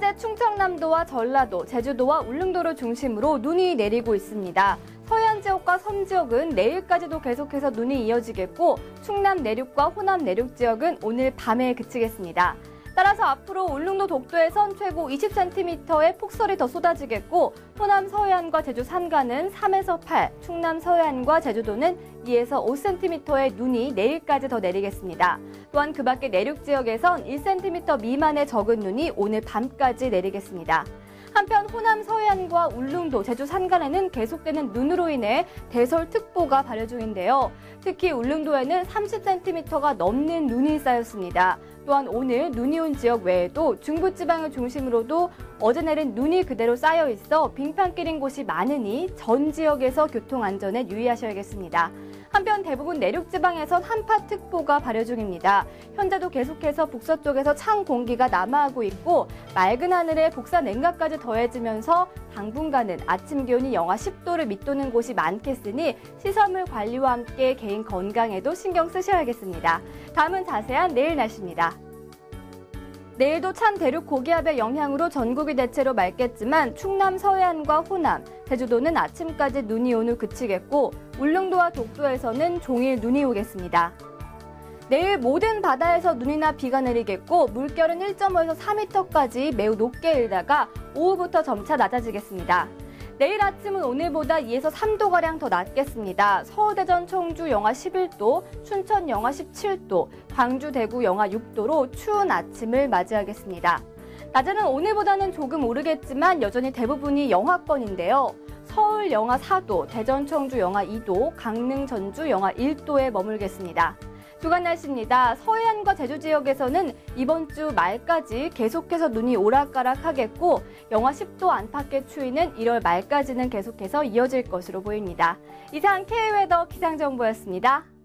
현재 충청남도와 전라도, 제주도와 울릉도를 중심으로 눈이 내리고 있습니다. 서해안 지역과 섬 지역은 내일까지도 계속해서 눈이 이어지겠고 충남 내륙과 호남 내륙 지역은 오늘 밤에 그치겠습니다. 따라서 앞으로 울릉도 독도에선 최고 20cm의 폭설이 더 쏟아지겠고 호남 서해안과 제주 산간은 3에서 8, 충남 서해안과 제주도는 2에서 5cm의 눈이 내일까지 더 내리겠습니다. 또한 그 밖에 내륙 지역에선 1cm 미만의 적은 눈이 오늘 밤까지 내리겠습니다. 한편 호남 서해안과 울릉도, 제주 산간에는 계속되는 눈으로 인해 대설특보가 발효 중인데요. 특히 울릉도에는 30cm가 넘는 눈이 쌓였습니다. 또한 오늘 눈이 온 지역 외에도 중부지방을 중심으로도 어제 내린 눈이 그대로 쌓여 있어 빙판 길인 곳이 많으니 전 지역에서 교통 안전에 유의하셔야겠습니다. 한편 대부분 내륙 지방에선 한파특보가 발효 중입니다. 현재도 계속해서 북서쪽에서 찬 공기가 남하하고 있고 맑은 하늘에 복사 냉각까지 더해지면서 당분간은 아침 기온이 영하 10도를 밑도는 곳이 많겠으니 시설물 관리와 함께 개인 건강에도 신경 쓰셔야겠습니다. 다음은 자세한 내일 날씨입니다. 내일도 찬 대륙 고기압의 영향으로 전국이 대체로 맑겠지만 충남 서해안과 호남, 제주도는 아침까지 눈이 온 후 그치겠고 울릉도와 독도에서는 종일 눈이 오겠습니다. 내일 모든 바다에서 눈이나 비가 내리겠고 물결은 1.5에서 4m까지 매우 높게 일다가 오후부터 점차 낮아지겠습니다. 내일 아침은 오늘보다 2에서 3도가량 더 낮겠습니다. 서울, 대전, 청주 영하 11도, 춘천 영하 17도, 광주, 대구 영하 6도로 추운 아침을 맞이하겠습니다. 낮에는 오늘보다는 조금 오르겠지만 여전히 대부분이 영하권인데요. 서울 영하 4도, 대전, 청주 영하 2도, 강릉, 전주 영하 1도에 머물겠습니다. 주간 날씨입니다. 서해안과 제주 지역에서는 이번 주 말까지 계속해서 눈이 오락가락 하겠고 영하 10도 안팎의 추위는 1월 말까지는 계속해서 이어질 것으로 보입니다. 이상 K웨더 기상정보였습니다.